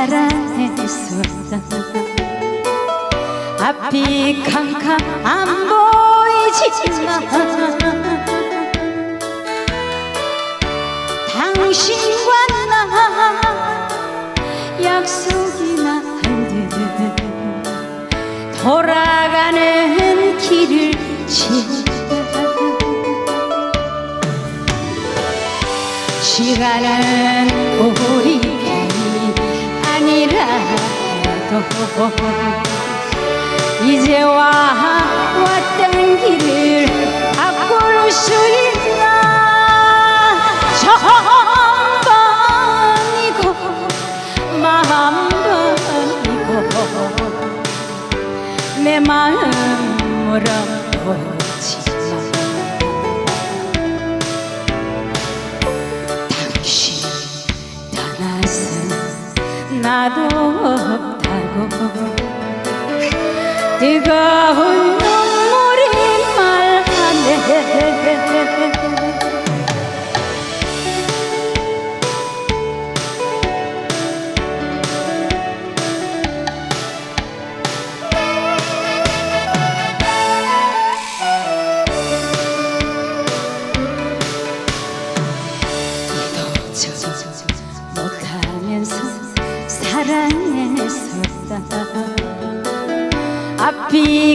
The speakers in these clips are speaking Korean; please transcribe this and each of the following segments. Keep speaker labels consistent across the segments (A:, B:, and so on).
A: 사랑했었다 앞이 캄캄 안 보이지만 당신과 나 약속이나 한듯 돌아가는 길을 지나 시간은 우리 아니라도 이제와 왔던 길을 바꿀 수 있나 처음 번이고 마음 번이고 내 마음 물어 나도 없다고. 뜨거운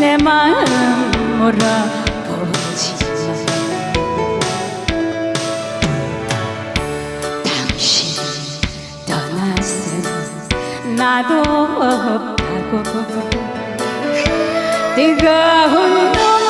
A: 내 마음 물어보지. 당신 떠났음 나도 없다고. 뜨거운 눈